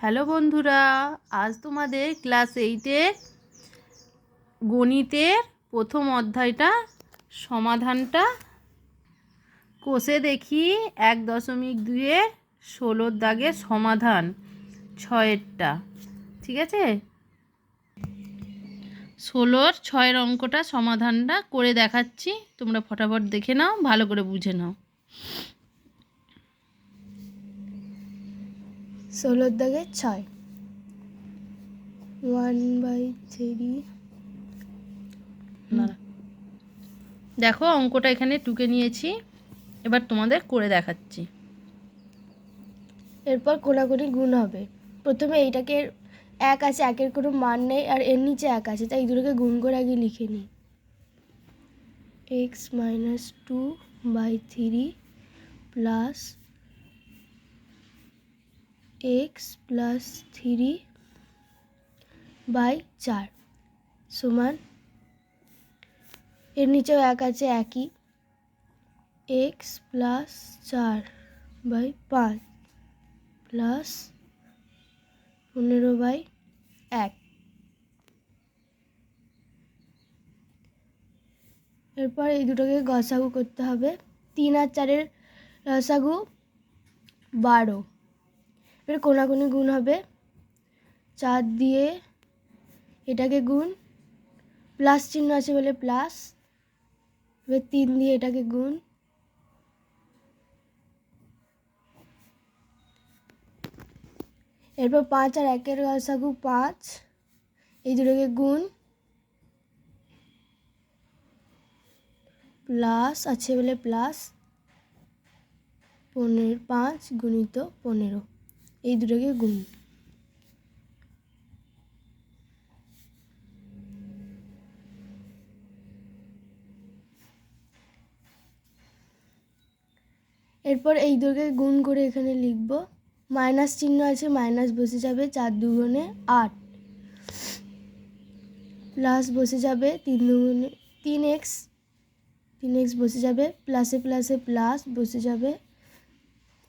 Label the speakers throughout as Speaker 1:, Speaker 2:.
Speaker 1: Hello বন্ধুরা, আজ তোমাদের ক্লাস এইটের গণিতের প্রথম অধ্যায়টা সমাধানটা কষে দেখি এক দশমিক দুইয়ের ষোলোর দাগের সমাধান ছয়েরটা, ঠিক আছে? ষোলোর ছয়ের অঙ্কটা সমাধানটা করে দেখাচ্ছি, তোমরা ফটাফট দেখে নাও, ভালো করে বুঝে নাও।
Speaker 2: ষোলোর দাগে ছয়। One by three.
Speaker 1: দেখো অঙ্কটা এখানে টুকে নিয়েছি। এবার তোমাদের করে দেখাচ্ছি।
Speaker 2: এরপর কোনাকুনি গুণ হবে। প্রথমে এইটাকে এক আছে একের কোনো মান নেই আর এর নিচে এক আছে তাই দুটোকে গুণ করে আগে লিখে নিই। X minus two by three plus x plus three by চার সমান, এর নিচেও এক আছে একই, এক্স প্লাস চার বাই পাঁচ প্লাস পনেরো বাই এক। এরপর এই দুটোকে গসাগু করতে হবে। তিন আর চারের রসাগু বারো। এবার কোনাকুনি গুণ হবে। চার দিয়ে এটাকে গুণ। প্লাস চিহ্ন আছে বলে প্লাস। এবার তিন দিয়ে এটাকে গুণ। এরপর পাঁচ আর একের গসাগু পাঁচ। এই দুটোকে গুণ। প্লাস আছে বলে প্লাস। পনেরো, পাঁচ গুণিত পনেরো। এই দুটোকে গুণ। এরপর এই দুটোকে গুণ করে এখানে লিখব। মাইনাস চিহ্ন আছে, মাইনাস বসে যাবে চার দুগুণে আট। প্লাস বসে যাবে তিন দুগুণে, তিন এক্স তিন এক্স বসে যাবে, প্লাসে প্লাসে প্লাস বসে যাবে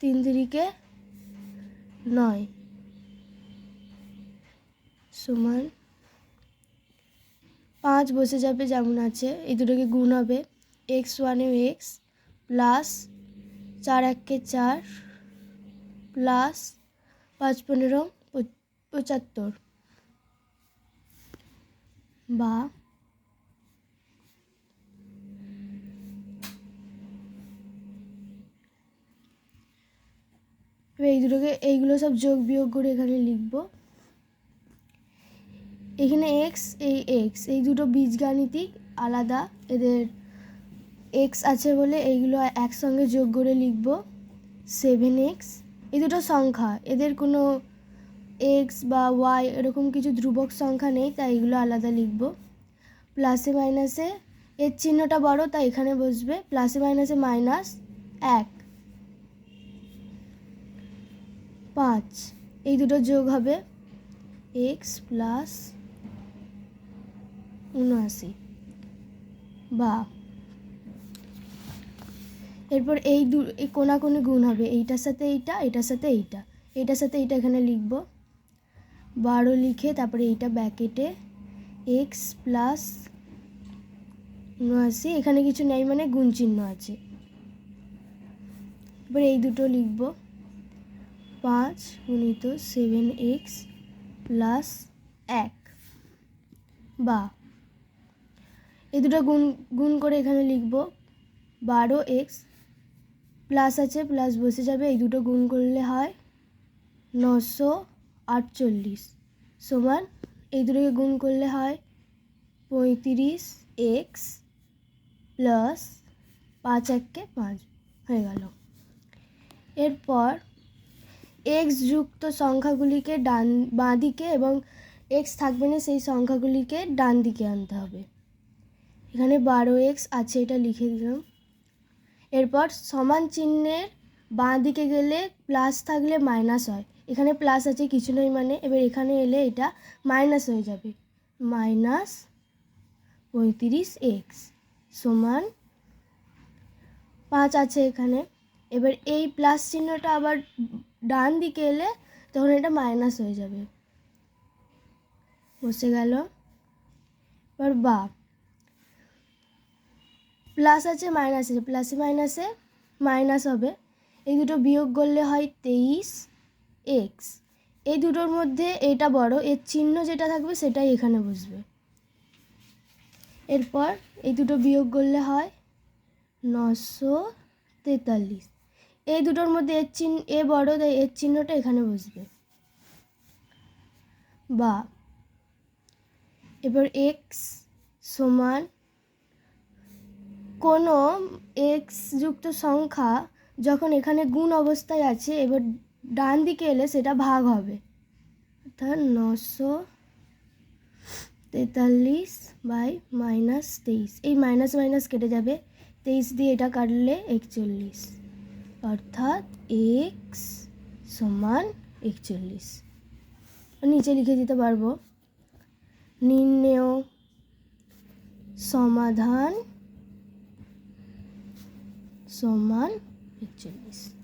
Speaker 2: তিন তিরিকে নয়। সমান, পাঁচ বসে যাবে যেমন আছে, এই দুটোকে গুণ হবে। এক্স ওয়ানে এক্স প্লাস চার এককে চার প্লাস পাঁচ পনেরো পঁচাত্তর। বা এবার এই দুটোকে, এইগুলো সব যোগ বিয়োগ করে এখানে লিখব। এখানে এক্স এই এক্স এই দুটো বীজগাণিতিক আলাদা। এদের এক্স আছে বলে এইগুলো একসঙ্গে যোগ করে লিখব। সেভেন এক্স এই দুটো সংখ্যা। এদের কোনো এক্স বা ওয়াই এরকম কিছু ধ্রুবক সংখ্যা নেই, তাই এগুলো আলাদা লিখব। প্লাসে মাইনাসে এর চিহ্নটা বড়, তাই এখানে বসবে। প্লাসে মাইনাসে মাইনাস এক। পাঁচ। এই দুটো যোগ হবে এক্স প্লাস উনআশি। বা। এরপর এই দু, এই কোনাকুনি গুণ হবে এইটার সাথে এইটা, এটার সাথে এইটা। এইটার সাথে এইটা এখানে লিখব। বারো লিখে তারপরে এইটা ব্যাকেটে এক্স প্লাস উনআশি, এখানে কিছু নেই মানে গুণ চিহ্ন আছে। এবার এই দুটো লিখব। পাঁচ গুণিত সেভেন এক্স প্লাস এক। বা এই দুটো গুণ গুণ করে এখানে লিখব বারো এক্স প্লাস আছে প্লাস বসে যাবে, এই দুটো গুণ করলে হয় নশো আটচল্লিশ সমান এই দুটোকে গুণ করলে হয় পঁয়ত্রিশ এক্স প্লাস পাঁচ এককে পাঁচ হয়ে গেল। এরপর এক্স যুক্ত সংখ্যাগুলিকে ডান, বাঁ দিকে এবং এক্স থাকবে না, সেই সংখ্যাগুলিকে ডান দিকে আনতে হবে। এখানে বারো এক্স আছে, এটা লিখে দিলাম। এরপর সমান চিহ্নের বাঁ দিকে গেলে প্লাস থাকলে মাইনাস হয়। এখানে প্লাস আছে, কিছু নয় মানে। এবার এখানে এলে এটা মাইনাস হয়ে যাবে। মাইনাস পঁয়ত্রিশ এক্স সমান পাঁচ আছে এখানে। এবার এই প্লাস চিহ্নটা আবার ডান দিকে এলে তখন এটা মাইনাস হয়ে যাবে। বসে গেল। এবার বা। প্লাস আছে মাইনাস আছে। প্লাসে মাইনাসে মাইনাস হবে। এই দুটো বিয়োগ করলে হয় তেইশ এক্স এই দুটোর মধ্যে এটা বড়, এর চিহ্ন যেটা থাকবে সেটাই এখানে বসবে। এরপর এই দুটো বিয়োগ করলে হয় নশো তেতাল্লিশ। এই দুটোর মধ্যে এর চিহ্ন, এ বড়, তাই এর চিহ্নটা এখানে বসবে। বা এবার এক্স সমান কোনো এক্স যুক্ত সংখ্যা যখন এখানে গুণ অবস্থায় আছে, এবার ডান দিকে এলে সেটা ভাগ হবে। অর্থাৎ নশো তেতাল্লিশ বাই মাইনাস তেইশ। এই মাইনাস মাইনাস কেটে যাবে। তেইশ দিয়ে এটা কাটলে একচল্লিশ। অর্থাৎ এক্স সমান একচল্লিশ। নিচে লিখে দিতে পারব। নির্ণেয় সমাধান সমান একচল্লিশ।